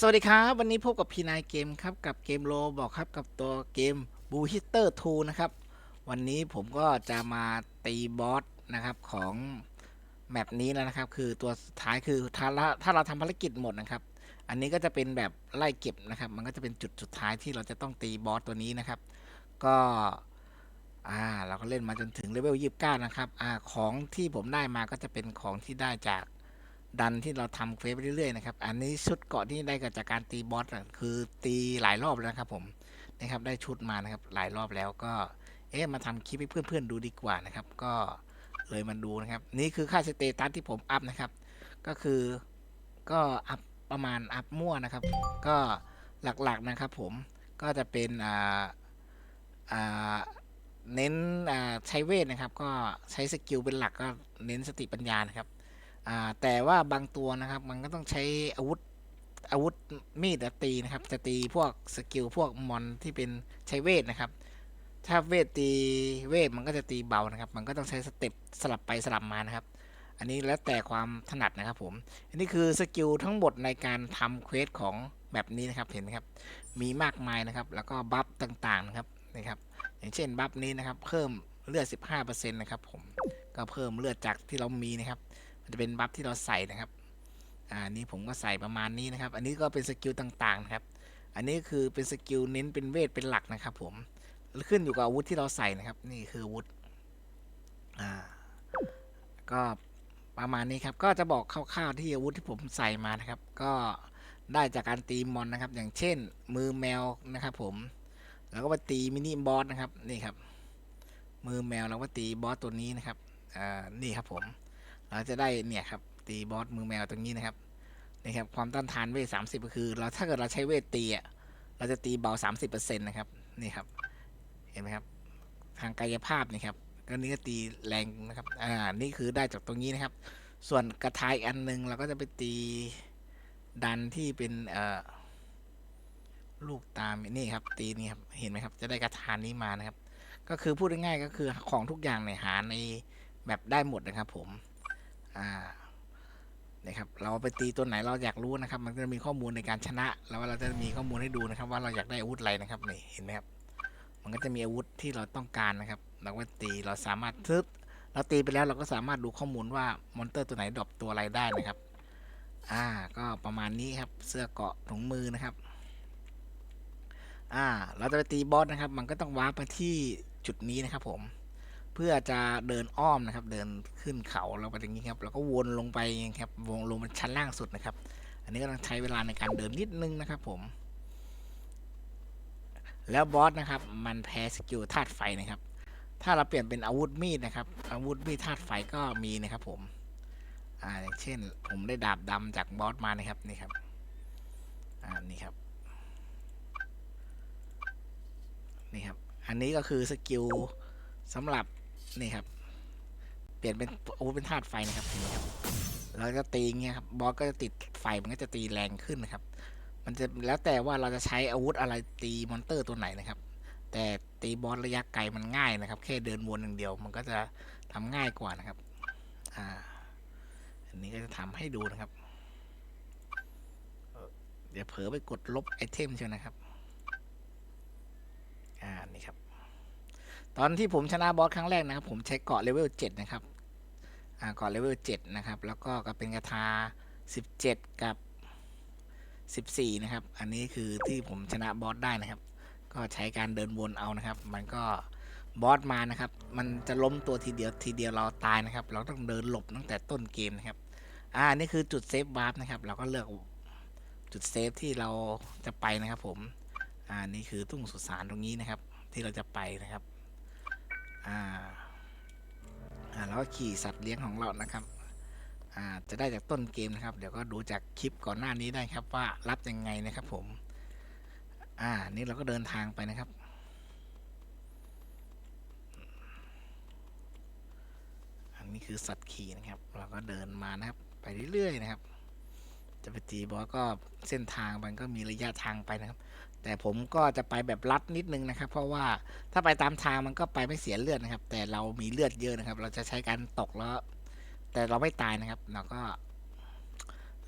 สวัสดีครับ วันนี้พบกับพีนายเกมครับ กับเกมโลบอกครับกับตัวเกมบูฮิเตอร์2นะครับ วันนี้ผมก็จะมาตีบอสนะครับของแมปนี้แล้วนะครับ คือตัวสุดท้ายคือถ้าเราถ้าเราทำภารกิจหมดนะครับ อันนี้ก็จะเป็นแบบไล่เก็บนะครับ มันก็จะเป็นจุดสุดท้ายที่เราจะต้องตีบอสตัวนี้นะครับ ก็อ่าเราก็เล่นมาจนถึงเลเวล29นะครับอ่าของที่ผมได้มาก็จะเป็นของที่ได้จาก ดันที่เราทำเควสไปเรื่อยๆนะครับ อันนี้ชุดเกาะที่ได้เกิดจากการตีบอสคือตีหลายรอบแล้วนะครับผมนะครับได้ชุดมานะครับหลายรอบแล้วก็เอ๊ะมาทำคลิปให้เพื่อนๆดูดีกว่านะครับ ก็เลยมาดูนะครับ นี่คือค่าสเตตัสที่ผมอัพนะครับ ก็คือก็อัพประมาณอัพมั่วนะครับ ก็หลักๆนะครับผมก็จะเป็นอ่าอ่าเน้นอ่าใช้เวทนะครับ ก็ใช้สกิลเป็นหลักก็เน้นสติปัญญานะครับ อ่าแต่ว่าบางตัวนะครับ มันก็ต้องใช้อาวุธอาวุธมีดตีนะครับ จะตีพวกสกิลพวกมอนที่เป็นใช้เวทนะครับ ถ้าเวทตีเวทมันก็จะตีเบานะครับ มันก็ต้องใช้สเต็ปสลับไปสลับมานะครับ อันนี้แล้วแต่ความถนัดนะครับผม อันนี้คือสกิลทั้งหมดในการทำเควสของแบบนี้นะครับเห็นครับ มีมากมายนะครับ แล้วก็บัฟต่างๆนะครับนะครับ อย่างเช่นบัฟนี้นะครับ เพิ่มเลือด 15%นะครับผมก็เพิ่มเลือดจากที่เรามีนะครับ จะเป็นบัฟที่เราใส่นะครับอ่านี่ผมก็ใส่ประมาณนี้นะครับ อันนี้ก็เป็นสกิลต่างๆนะครับ อันนี้คือเป็นสกิลเน้นเป็นเวทเป็นหลักนะครับ ผม ขึ้นอยู่กับอาวุธที่เราใส่นะครับ นี่คืออาวุธ อ่า ก็ประมาณนี้ครับ ก็จะบอกคร่าวๆที่อาวุธที่ผมใส่มานะครับ ก็ได้จากการตีมอนนะครับ อย่างเช่น มือแมวนะครับ ผม แล้วก็มาตีมินิบอสนะครับ นี่ครับ มือแมวแล้วก็ตีบอสตัวนี้นะครับ อ่า นี่ครับผม เราจะได้เนี่ยครับตีบอสมือแมวตรงนี้นะครับนี่ครับความต้านทานเวทสามสิบก็คือ เราถ้าเกิดเราใช้เวทตีอะเราจะตีเบาสามสิบเปอร์เซ็นต์นะครับนี่ครับ เห็นไหมครับ ทางกายภาพนี่ครับก็นี่ก็ตีแรงนะครับอ่านี่คือได้จากตรงนี้นะครับ ส่วนกระทายอันหนึงเราก็จะไปตีดันที่เป็นเอ่อลูกตามนี่ครับ ตีนี่ครับเห็นไหมครับ จะได้กระทานนี้มานะครับ ก็คือพูดง่ายๆก็คือของทุกอย่างเนี่ยหาในแบบได้หมดนะครับผม อ่านะครับเราไปตีตัวไหนเราอยากรู้นะครับ มันก็จะมีข้อมูลในการชนะ แล้วเราจะมีข้อมูลให้ดูนะครับ ว่าเราอยากได้อาวุธอะไรนะครับนี่เห็นไหมครับมันก็จะมีอาวุธที่เราต้องการนะครับ เราก็ตีเราสามารถทึบเราตีไปแล้วเราก็สามารถดูข้อมูลว่ามอนเตอร์ตัวไหนดรอปตัวอะไรได้นะครับ อ่า ก็ประมาณนี้ครับ เสื้อเกาะถุงมือนะครับ อ่า เราจะไปตีบอสนะครับ มันก็ต้องวาร์ปไปที่จุดนี้นะครับผม เพื่อจะเดินอ้อมนะครับ เดินขึ้นเขาเราไปอย่างนี้ครับ แล้วก็วนลงไปงครับวงลงมาชั้นล่างสุดนะครับ อันนี้ก็ต้องใช้เวลาในการเดินนิดนึงนะครับ ผม แล้วบอสนะครับ มันแพ้สกิลธาตุไฟนะครับ ถ้าเราเปลี่ยนเป็นอาวุธมีดนะครับ อาวุธมีดธาตุไฟก็มีนะครับ ผม อ่าอย่างเช่น ผมได้ดาบดำจากบอสมานะครับนี่ครับ อ่านี่ครับ นี่ครับ อันนี้ก็คือสกิลสำหรับ นี่ครับ เปลี่ยนเป็นอาวุธเป็นธาตุไฟนะครับเห็นไหมครับเราจะตีอย่างเงี้ยครับบอสก็จะติดไฟมันก็จะตีแรงขึ้นนะครับ มันจะแล้วแต่ว่าเราจะใช้อาวุธอะไรตีมอนเตอร์ตัวไหนนะครับ แต่ตีบอสระยะไกลมันง่ายนะครับ แค่เดินวนอย่างเดียว มันก็จะทำง่ายกว่านะครับ อ่า อันนี้ก็จะทำให้ดูนะครับเอ่อเดี๋ยวเผลอไปกดลบไอเทมเชียวนะครับ อ่านี่ครับ ตอนที่ผมชนะบอสครั้งแรกนะครับผมใช้เกาะเลเวล7นะครับอ่าเกาะเลเวล7นะครับแล้วก็ก็เป็นกระทา 17 กับ 14 นะครับ อันนี้คือที่ผมชนะบอสได้นะครับ ก็ใช้การเดินวนเอานะครับ มันก็บอสมานะครับ มันจะล้มตัวทีเดียวทีเดียวเราตายนะครับ เราต้องเดินหลบตั้งแต่ต้นเกมนะครับอ่านี่คือจุดเซฟวาร์ปนะครับ เราก็เลือกจุดเซฟที่เราจะไปนะครับผมอ่านี่คือตุ้งสุสานตรงนี้นะครับ ที่เราจะไปนะครับ อ่าอ่าแล้วก็ขี่สัตว์เลี้ยงของเรานะครับอ่าจะได้จากต้นเกมนะครับ เดี๋ยวก็ดูจากคลิปก่อนหน้านี้ได้ครับว่ารับยังไงนะครับผมอ่านี่เราก็เดินทางไปนะครับอันนี้คือสัตว์ขี่นะครับ เราก็เดินมานะครับ ไปเรื่อยๆนะครับ จะไปตีบอสก็เส้นทางมันก็มีระยะทางไปนะครับ แต่ผมก็จะไปแบบลัดนิดนึงนะครับ เพราะว่าถ้าไปตามทางมันก็ไปไม่เสียเลือดนะครับ แต่เรามีเลือดเยอะนะครับ เราจะใช้การตกแล้ว แต่เราไม่ตายนะครับ เราก็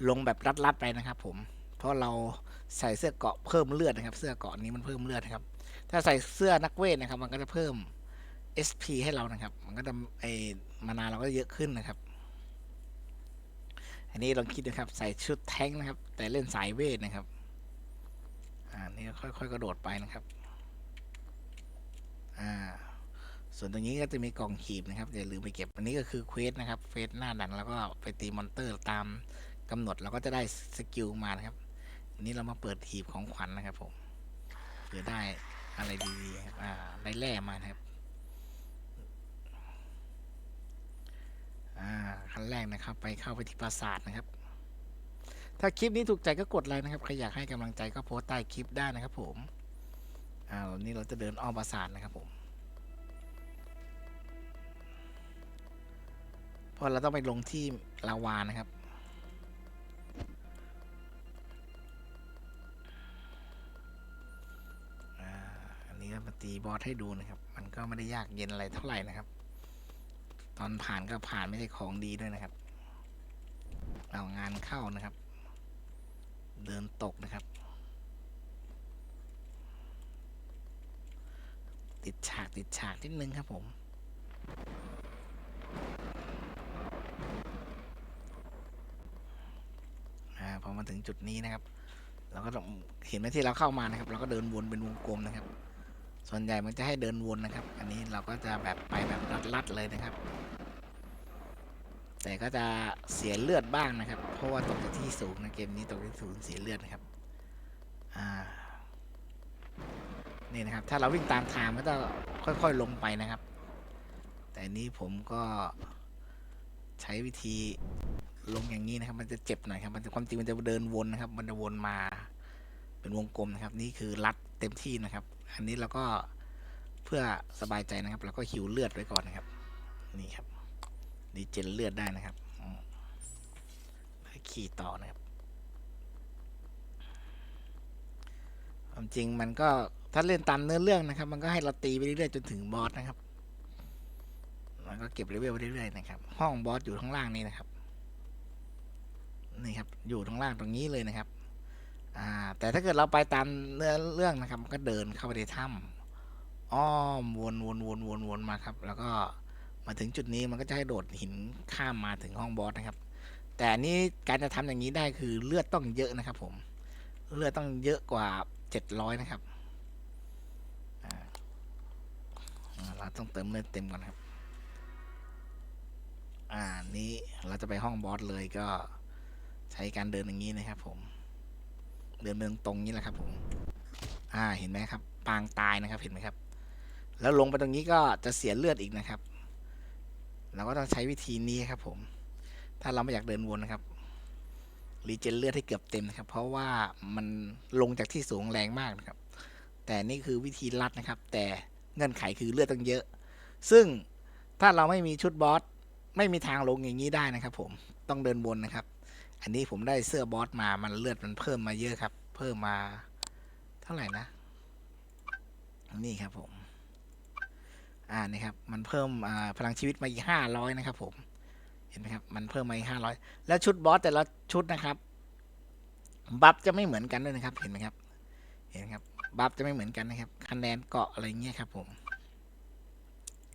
ลงแบบลัดๆไปนะครับ ผม เพราะเราใส่เสื้อเกาะเพิ่มเลือดนะครับ เสื้อเกาะนี้มันเพิ่มเลือดนะครับ ถ้าใส่เสื้อนักเวทนะครับ มันก็จะเพิ่ม SP ให้เรานะครับ มันก็จะไอมานาเราก็เยอะขึ้นนะครับ อันนี้ลองคิดนะครับ ใส่ชุดแท้งนะครับ แต่เล่นสายเวทนะครับ อ่านี่ค่อยๆกระโดดไปนะครับ อ่า ส่วนตรงนี้ก็จะมีกล่องหีบนะครับอย่าลืมไปเก็บ อันนี้ก็คือเควสนะครับเควสหน้าดันแล้วก็ไปตีมอนเตอร์ตามกำหนดเราก็จะได้สกิลมานะครับนนี้เรามาเปิดหีบของขวัญนะครับผมเผื่อได้อะไรดีๆครับอ่าได้แร่มานะครับอ่าขั้นแรกนะครับ ไปเข้าไปที่ปราสาทนะครับ ถ้าคลิปนี้ถูกใจก็กดไลค์นะครับ ใครอยากให้กำลังใจก็โพสต์ใต้คลิปได้นะครับผม อ่าวันนี้เราจะเดินอ้อมปราสาทนะครับผม เพราะเราต้องไปลงที่ลาวานะครับอ่าอันนี้ก็มาตีบอสให้ดูนะครับ มันก็ไม่ได้ยากเย็นอะไรเท่าไหร่นะครับ ตอนผ่านก็ผ่านไม่ใช่ของดีด้วยนะครับ เอางานเข้านะครับ เดินตกนะครับ ติดฉากติดฉากนิดนึงครับผมอพอมาถึงจุดนี้นะครับ เราก็ต้องเห็นไหมที่เราเข้ามานะครับ เราก็เดินวนเป็นวงกลมนะครับ ส่วนใหญ่มันจะให้เดินวนนะครับ อันนี้เราก็จะแบบไปแบบลัดๆเลยนะครับ แต่ก็จะเสียเลือดบ้างนะครับ เพราะว่าตกจากที่สูงนะเกมนี้ตกที่สูงเสียเลือดนะครับอ่านี่นะครับ ถ้าเราวิ่งตามทางก็จะค่อยๆลงไปนะครับ แต่นนี้ผมก็ใช้วิธีลงอย่างนี้นะครับ มันจะเจ็บหน่อยครับ มันจะความจริงมันจะเดินวนนะครับ มันจะวนมาเป็นวงกลมนะครับ นี่คือรัดเต็มที่นะครับ อันนี้เราก็เพื่อสบายใจนะครับเราก็หิวเลือดไว้ก่อนนะครับ นี่ครับีเจนเลือดได้นะครับขี่ต่อนะครับความจริงมันก็ถ้าเล่นตามเนื้อเรื่องนะครับ มันก็ให้เราตีไปเรื่อยๆจนถึงบอสนะครับ มันก็เก็บเลเวลไปเรื่อยๆนะครับ ห้องบอสอยู่ข้างล่างนี้นะครับ นี่ครับ อยู่ข้างล่างตรงนี้เลยนะครับ อ่า แต่ถ้าเกิดเราไปตามเนื้อเรื่องนะครับมันก็เดินเข้าไปในถ้ำอ้อมวนวนวนวนวนมาครับ แล้วก็ มาถึงจุดนี้มันก็จะให้โดดหินข้ามมาถึงห้องบอสนะครับ แต่อันนี้การจะทำอย่างนี้ได้คือเลือดต้องเยอะนะครับ ผม เลือดต้องเยอะกว่าเจ็ดร้อยนะครับเราต้องเติมเลือดเต็มก่อนครับ อ่านี้เราจะไปห้องบอสเลยก็ใช้การเดินอย่างนี้นะครับผม เดินเดินตรงนี้แหละครับ ผม อ่าเห็นไหมครับ ปางตายนะครับเห็นไหมครับ แล้วลงไปตรงนี้ก็จะเสียเลือดอีกนะครับ เราก็ต้องใช้วิธีนี้ครับผม ถ้าเราไม่อยากเดินวนนะครับ รีเจนเลือดให้เกือบเต็มนะครับ เพราะว่ามันลงจากที่สูงแรงมากนะครับ แต่นี่คือวิธีลัดนะครับ แต่เงื่อนไขคือเลือดต้องเยอะ ซึ่งถ้าเราไม่มีชุดบอสไม่มีทางลงอย่างนี้ได้นะครับ ผม ต้องเดินวนนะครับ อันนี้ผมได้เสื้อบอสมา มันเลือดมันเพิ่มมาเยอะครับ เพิ่มมาเท่าไหร่นะ นี่ครับผม อ่านี่ครับมันเพิ่มพลังชีวิตมาอีกห้าร้อยนะครับ ผมเห็นไหมครับมันเพิ่มมาอีกห้าร้อยแล้วชุดบอสแต่ละชุดนะครับบัฟจะไม่เหมือนกันด้วยนะครับ เห็นไหมครับ เห็นครับบัฟจะไม่เหมือนกันนะครับ คะแนนเกาะอะไรเงี้ยครับ ผม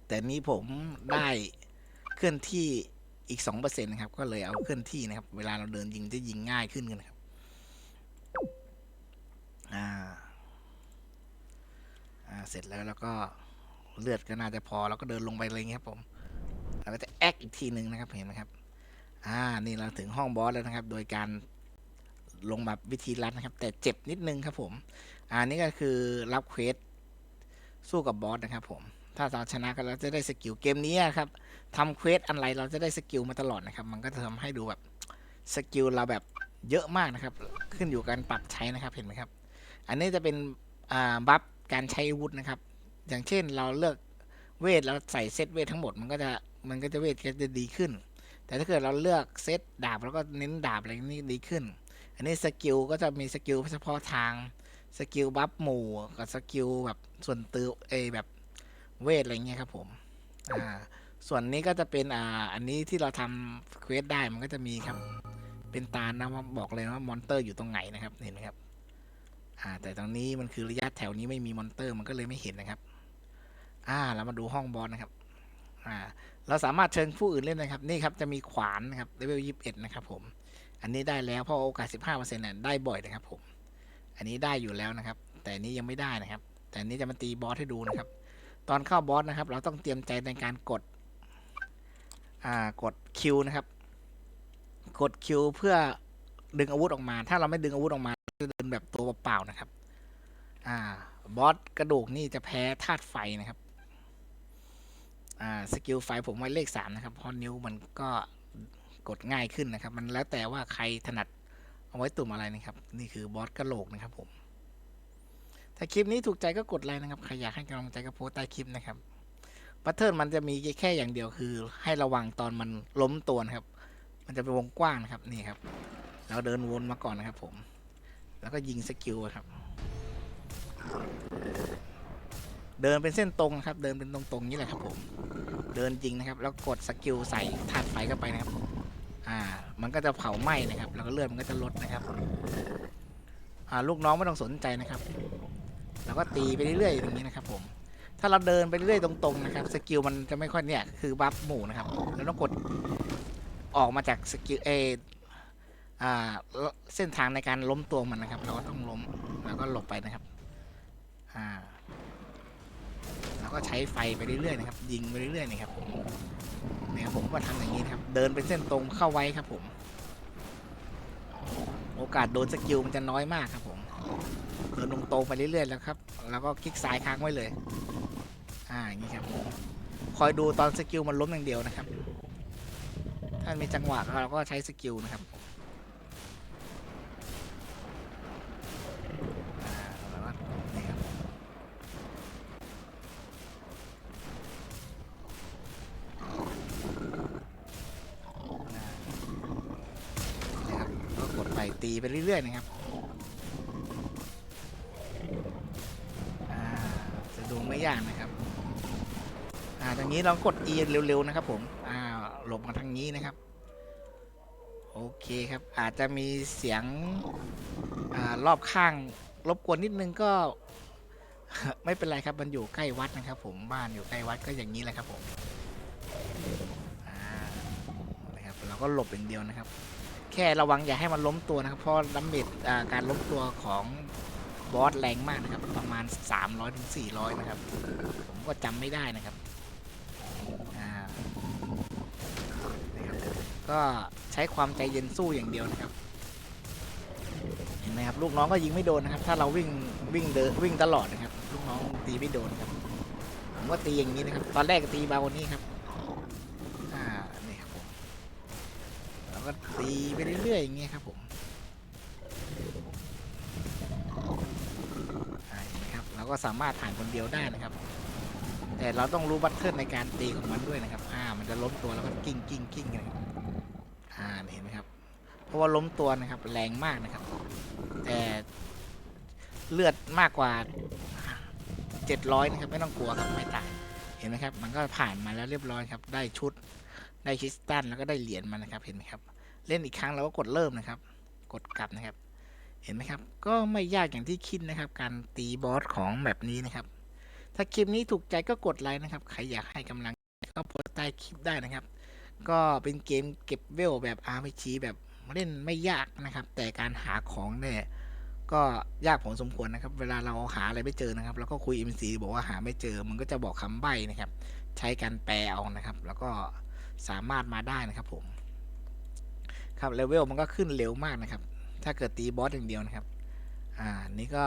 แต่นี้ผมได้เคลื่อนที่อีกสองเปอร์เซ็นต์นะครับ ก็เลยเอาเคลื่อนที่นะครับ เวลาเราเดินยิงจะยิงง่ายขึ้นกันครับ อ่า อ่า เสร็จแล้วแล้วก็ เลือดก็น่าจะพอแล้วก็เดินลงไปเลยางเงี้ยครับผมเราก็จะแอคอีกทีหนึ่งนะครับเห็นไหมครับ อ่านี่เราถึงห้องบอสแล้วนะครับ โดยการลงแบบวิธีรัดนะครับ แต่เจ็บนิดนึงครับผม อ่านี่ก็คือรับเควสสู้กับบอสนะครับผมถ้าเราชนะกันเราจะได้สกิลเกมนี้ครับทำเควสอะไรเราจะได้สกิลมาตลอดนะครับ มันก็จะทำให้ดูแบบสกิลเราแบบเยอะมากนะครับ ขึ้นอยู่การปรับใช้นะครับเห็นไหมครับ อันนี้จะเป็นบัฟการใช้อาวุธนะครับ อย่างเช่นเราเลือกเวทเราใส่เซตเวททั้งหมดมันก็จะมันก็จะเวทก็จะดีขึ้น แต่ถ้าเกิดเราเลือกเซตดาบแล้วก็เน้นดาบอะไรนี่ดีขึ้น อันนี้สกิลก็จะมีสกิลเฉพาะทางสกิลบัฟหมู่กับสกิลแบบส่วนตือเอแบบเวทอะไรเงี้ยครับผมอ่าส่วนนี้ก็จะเป็นอ่าอันนี้ที่เราทำเควสได้มันก็จะมีครับ เป็นตานะบอกเลยว่ามอนเตอร์อยู่ตรงไหนนะครับเห็นไหมครับอ่าแต่ตรงนี้มันคือระยะแถวนี้ไม่มีมอนเตอร์มันก็เลยไม่เห็นนะครับ อ่าเรามาดูห้องบอสนะครับอ่าเราสามารถเชิญผู้อื่นเล่นนะครับ นี่ครับจะมีขวานนะครับเลเวลยี่สิบเอ็ดนะครับผม อันนี้ได้แล้วเพราะโอกาสสิบห้าเปอร์เซ็นต์เนี่ยได้บ่อยนะครับผม อันนี้ได้อยู่แล้วนะครับ แต่นี้ยังไม่ได้นะครับ แต่นี้จะมาตีบอสให้ดูนะครับ ตอนเข้าบอสนะครับ เราต้องเตรียมใจในการกดอ่ากดคิวนะครับ กดคิวเพื่อดึงอาวุธออกมา ถ้าเราไม่ดึงอาวุธออกมาจะเดินแบบตัวเปล่าๆนะครับ อ่า บอสกระดูกนี่จะแพ้ธาตุไฟนะครับ สกิลไฟผมไว้เลขสามนะครับ เพราะนิ้วมันก็กดง่ายขึ้นนะครับ มันแล้วแต่ว่าใครถนัดเอาไว้ตุ่มอะไรนะครับ นี่คือบอสกระโหลกนะครับผม ถ้าคลิปนี้ถูกใจก็กดไลค์นะครับ ใครอยากให้กำลังใจก็โพสใต้คลิปนะครับบัตเทิลมันจะมีแค่อย่างเดียวคือ ให้ระวังตอนมันล้มตัวนะครับ มันจะเป็นวงกว้างนะครับนี่ครับ เราเดินวนมาก่อนนะครับผม แล้วก็ยิงสกิลครับ เดินเป็นเส้นตรงนะครับ เดินเป็นตรงๆนี่แหละครับผม เดินจริงนะครับ แล้วกดสกิลใส่ธาตุไฟเข้าไปนะครับ อ่า มันก็จะเผาไหม้นะครับ แล้วก็เลือดมันก็จะลดนะครับ อ่า ลูกน้องไม่ต้องสนใจนะครับ แล้วก็ตีไปเรื่อยๆอย่างนี้นะครับ ผม ถ้าเราเดินไปเรื่อยๆตรงๆนะครับ สกิลมันจะไม่ค่อยเนี่ย คือบัฟหมู่นะครับ แล้วต้องกดออกมาจากสกิลเออ่าเส้นทางในการล้มตัวมันนะครับ เราก็ต้องล้มแล้วก็หลบไปนะครับ อ่า ก็ใช้ไฟไปเรื่อยๆนะครับ ยิงไปเรื่อยๆนะครับเนี่ยครับผมก็ทำอย่างนี้นะครับ เดินเป็นเส้นตรงเข้าไว้ครับผม โอกาสโดนสกิลมันจะน้อยมากครับผม เดินตรงๆไปเรื่อยๆแล้วครับ แล้วก็คลิกซ้ายค้างไว้เลย อ่าอย่างนี้ครับคอยดูตอนสกิลมันล้มอย่างเดียวนะครับ ถ้ามีจังหวะเราก็ใช้สกิลนะครับอ่าแล้วก็นี่ครับ นะครับก็กดไป ตีไปเรื่อยๆนะครับจะดูไม่ยากนะครับอ่าทางนี้เรากด E เร็วๆนะครับผมอ่าหลบมาทางนี้นะครับ โอเคครับ อาจจะมีเสียงอรอบข้างรบกวนนิดนึงก็ไม่เป็นไรครับ มันอยู่ใกล้วัดนะครับ ผม บ้านอยู่ใกล้วัดก็อย่างนี้แหละครับผมนะครับ เราก็หลบอย่างเดียวนะครับ แค่ระวังอย่าให้มันล้มตัวนะครับ เพราะดัมเมจการล้มตัวของบอสแรงมากนะครับ ประมาณ300ถึง400 นะครับ ผมก็จำไม่ได้นะครับก็ใช้ความใจเย็นสู้อย่างเดียวนะครับ เห็นไหมครับ ลูกน้องก็ยิงไม่โดนนะครับ ถ้าเราวิ่งวิ่งเดินวิ่งตลอดนะครับ ลูกน้องตีไม่โดนครับ ผมก็ตีอย่างนี้นะครับ ตอนแรกตีเบากว่านี้ครับ อ่า นี่ครับผม แล้ว ก็ตีไปเรื่อยๆอย่างเงี้ยครับผมอ่าเห็นไหมครับเราก็สามารถผ่านคนเดียวได้นะครับ แต่เราต้องรู้บัตเทิลในการตีของมันด้วยนะครับ อ่า มันจะล้มตัวแล้วก็กิ้งกิ้งกิ้งนะครับอ่าเห็นไหมครับ เพราะว่าล้มตัวนะครับ แรงมากนะครับ แต่เลือดมากกว่า700นะครับ ไม่ต้องกลัวครับไม่ตายเห็นไหมครับ มันก็ผ่านมาแล้วเรียบร้อยครับ ได้ชุด ได้คริสตัลแล้วก็ได้เหรียญมานะครับเห็นไหมครับ เล่นอีกครั้งเราก็กดเริ่มนะครับ กดกลับนะครับ เห็นไหมครับ ก็ไม่ยากอย่างที่คิดนะครับ การตีบอสของแบบนี้นะครับ ถ้าคลิปนี้ถูกใจก็กดไลค์นะครับใครอยากให้กำลังก็โพสต์ใต้คลิปได้นะครับ ก็เป็นเกมเก็บเวลแบบ RPG แบบเล่นไม่ยากนะครับ แต่การหาของเนี่ยก็ยากพอสมควรนะครับ เวลาเราหาอะไรไม่เจอนะครับ แล้วก็คุย MC บอกว่าหาไม่เจอ มันก็จะบอกคำใบ้นะครับ ใช้การแปลเอานะครับ แล้วก็ สามารถมาได้นะครับผม ครับเลเวลมันก็ขึ้นเร็วมากนะครับ ถ้าเกิดตีบอสอย่างเดียวนะครับ อ่า นี่ก็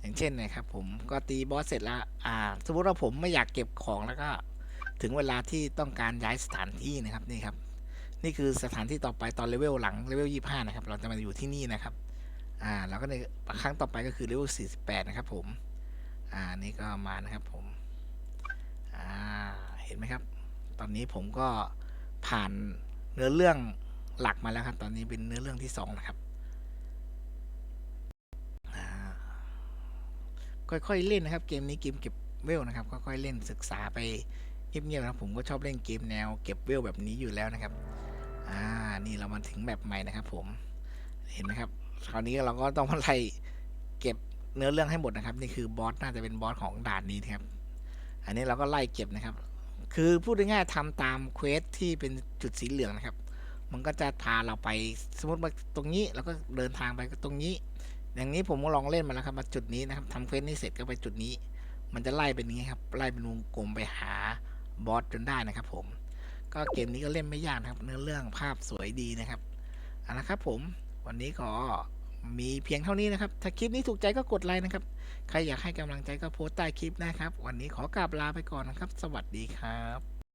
อย่างเช่นนะครับ ผมก็ตีบอสเสร็จแล้ว อ่า สมมติว่าผมไม่อยากเก็บของแล้วก็ ถึงเวลาที่ต้องการย้ายสถานที่นะครับนี่ครับ นี่คือสถานที่ต่อไปตอนเลเวลหลังเลเวลยี่ห้านะครับ เราจะมาอยู่ที่นี่นะครับ อ่า แล้วก็ในครั้งต่อไปก็คือเลเวลสี่สิบแปดนะครับ ผม อ่า นี่ก็มานะครับผม อ่า เห็นไหมครับ ตอนนี้ผมก็ผ่านเนื้อเรื่องหลักมาแล้วครับ ตอนนี้เป็นเนื้อเรื่องที่สองนะครับค่อยๆเล่นนะครับ เกมนี้เกมเก็บเวลนะครับค่อยๆเล่นศึกษาไปเงียบๆนะผมก็ชอบเล่นเกมแนวเก็บเวลแบบนี้อยู่แล้วนะครับ อ่า นี่เรามาถึงแบบใหม่นะครับ ผม เห็นไหมครับ คราวนี้เราก็ต้องมาไล่เก็บเนื้อเรื่องให้หมดนะครับ นี่คือบอสน่าจะเป็นบอสของด่านนี้นะครับ อันนี้เราก็ไล่เก็บนะครับ คือพูดง่ายๆทำตามเควสที่เป็นจุดสีเหลืองนะครับ มันก็จะพาเราไปสมมติว่าตรงนี้เราก็เดินทางไปตรงนี้ อย่างนี้ผมก็ลองเล่นมาแล้วครับมาจุดนี้นะครับทำเควสนี้เสร็จก็ไปจุดนี้ มันจะไล่เป็นอย่างนี้ครับไล่เป็นวงกลมไปหาบอสจนได้นะครับ ผม ก็เกมนี้ก็เล่นไม่ยากนะครับ เนื้อเรื่องภาพสวยดีนะครับเอาละครับผม วันนี้ก็ มีเพียงเท่านี้นะครับ ถ้าคลิปนี้ถูกใจก็กดไลค์นะครับ ใครอยากให้กำลังใจก็โพสต์ใต้คลิปนะครับ วันนี้ขอกราบลาไปก่อนนะครับ สวัสดีครับ